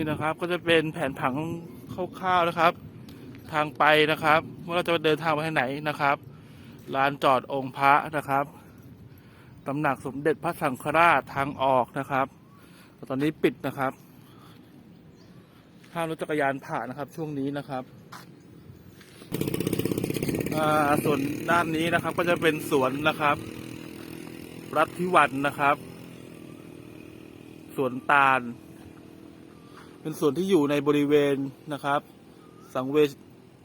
นี่นะครับก็จะเป็นแผนผังคร่าวๆนะครับ ทางไปนะครับว่าเราจะเดินทางไปทางไหนนะครับลานจอดองค์พระนะครับตำหนักสมเด็จพระสังฆราชทางออกนะครับตตอนนี้ปิดนะครับห้ามรถจักรยานผ่านนะครับ ช่วงนี้นะครับส่วนด้านนี้นะครับก็จะเป็นสวนนะครับ รัฐพิวันนะครับ สวนตาล เป็นส่วนที่อยู่ในบริเวณนะครับ สังเวช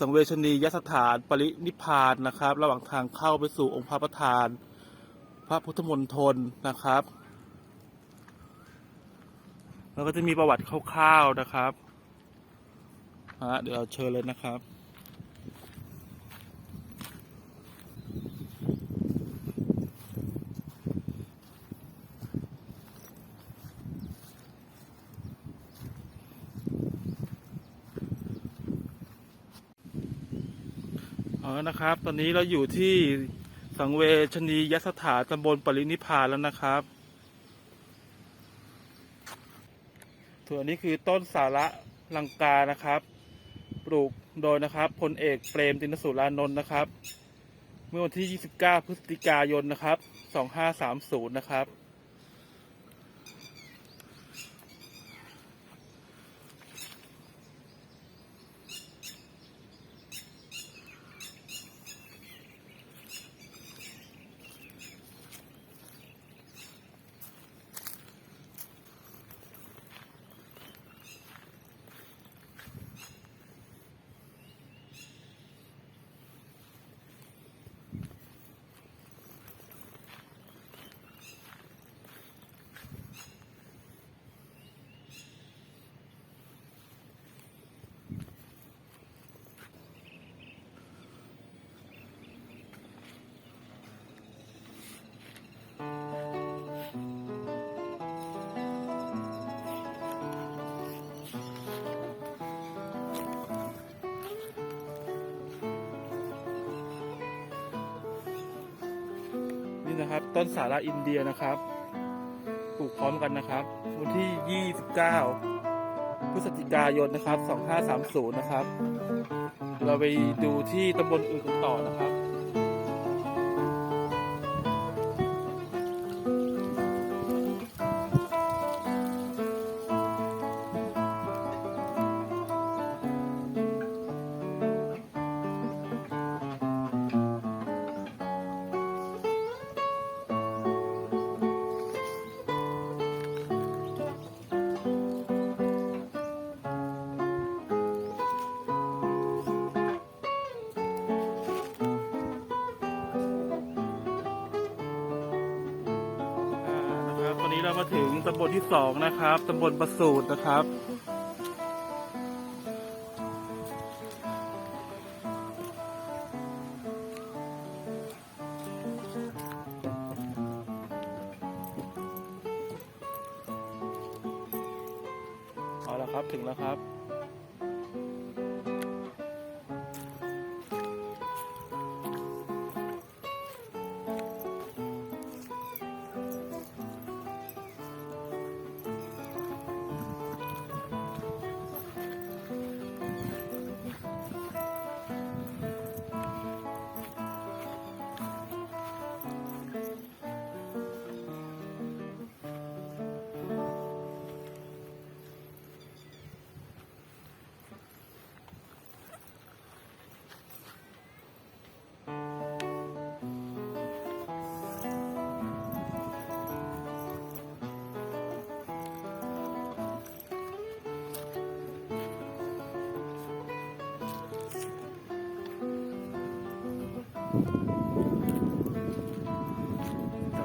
สังเวชนียสถานปรินิพานนะครับ ระหว่างทางเข้าไปสู่องค์พระประธาน พระพุทธมณฑลนะครับ แล้วก็จะมีประวัติคร่าวๆนะครับเดี๋ยวเราเชิญเลยนะครับ เอาละนะครับ ตอนนี้เราอยู่ที่สังเวชนียสถานตำบลปรินิพพานแล้วนะครับส่วนนี้คือต้นสาระลังกานะครับ ปลูกโดยนะครับพลเอกเปรมตินสุรานนท์นะครับ เมื่อวันที่ 29 พฤศจิกายนนะครับ 2530 นะครับ นะครับ ต้นสาระอินเดียนะครับปลูกพร้อมกันนะครับวันที่ 29 พฤศจิกายนนะครับ 2530 นะครับ เราไปดูที่ตำบลอื่นกันต่อนะครับ เรามาถึงตำบลที่สองนะครับตำบลประสูตรนะครับ เอาละครับถึงแล้วครับ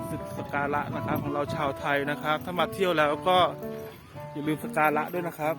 ศึกสการะนะครับของเราชาวไทยนะครับ ถ้ามาเที่ยวแล้วก็อย่าลืมสการะด้วยนะครับ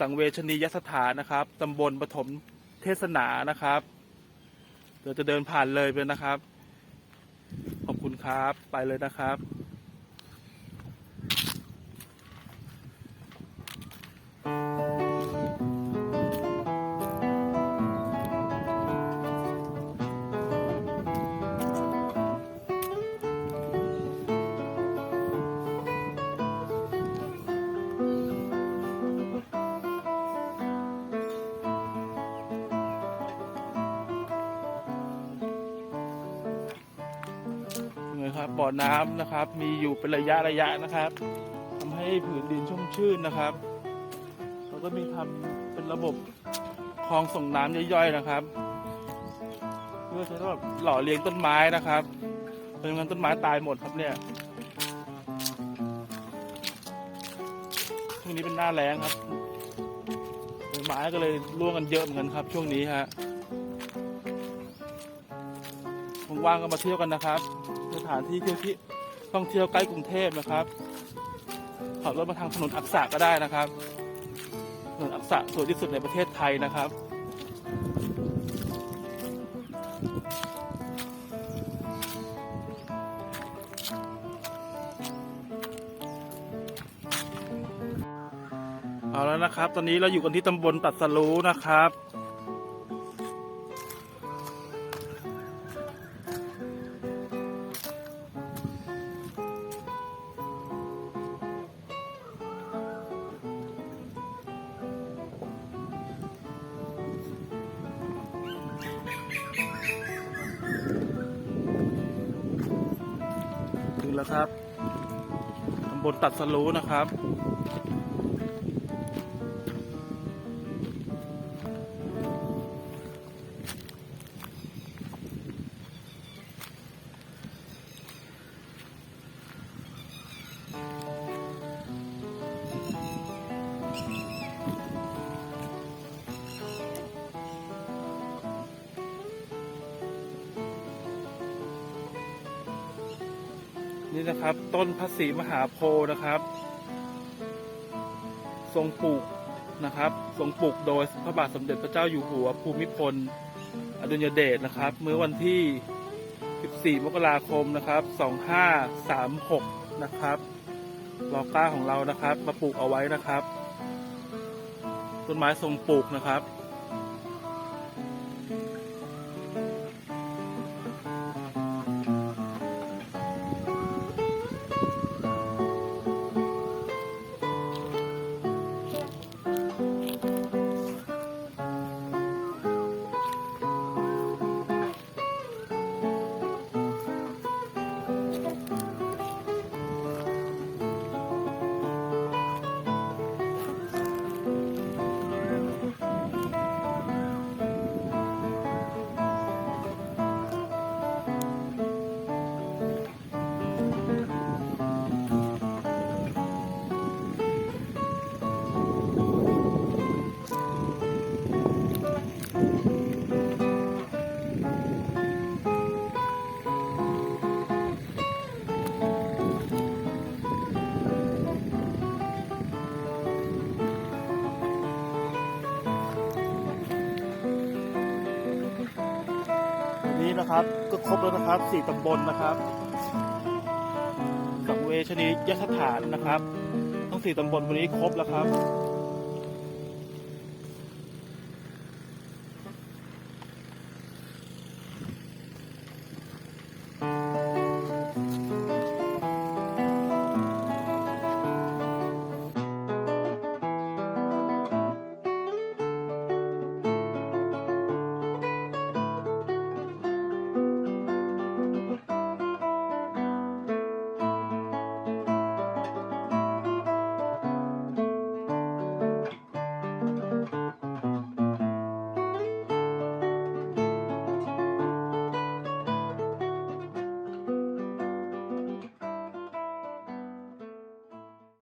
สังเวชนียสถานนะครับตำบลปฐมเทศนานะครับ เดี๋ยวจะเดินผ่านเลยไปนะครับ ขอบคุณครับ ไปเลยนะครับ บ่อน้ำนะครับ มีอยู่เป็นระยะระยะนะครับทำให้ผืนดินชุ่มชื่นนะครับแล้วก็มีทำเป็นระบบคลองส่งน้ำย่อยๆนะครับ เพื่อใช้สำหรับหล่อเลี้ยงต้นไม้นะครับเป็นงั้นต้นไม้ตายหมดครับเนี่ยช่วงนี้เป็นหน้าแล้งครับใบไม้ก็เลยร่วงกันเยอะเหมือนกันครับ ช่วงนี้ฮะว่างๆก็มาเที่ยวกันนะครับ ถานที่เที่ยวที่ท่องเที่ยวใกล้กรุงเทพนะครับ ขับรถมาทางถนนอักษะก็ได้นะครับ ถนนอักษะสวยที่สุดในประเทศไทยนะครับเอาแล้วนะครับ ตอนนี้เราอยู่กันที่ตำบลตัดสรู้นะครับ แล้วครับตำบลตัดสรู้นะครับ นี่นะครับ ต้นพระศรีมหาโพธิ์นะครับ ทรงปลูกนะครับ ทรงปลูกโดยพระบาทสมเด็จพระเจ้าอยู่หัวภูมิพล อดุลยเดชนะครับ เมื่อวันที่ 14 มกราคมนะครับ 2536 นะครับรอก้าของเรานะครับ มาปลูกเอาไว้นะครับ ต้นไม้ทรงปลูกนะครับ นะครับ ก็ครบแล้วนะครับสี่ตำบลนะครับสังเวชนียสถานนะครับ ทั้งสี่ตำบลวันนี้ครบแล้วครับ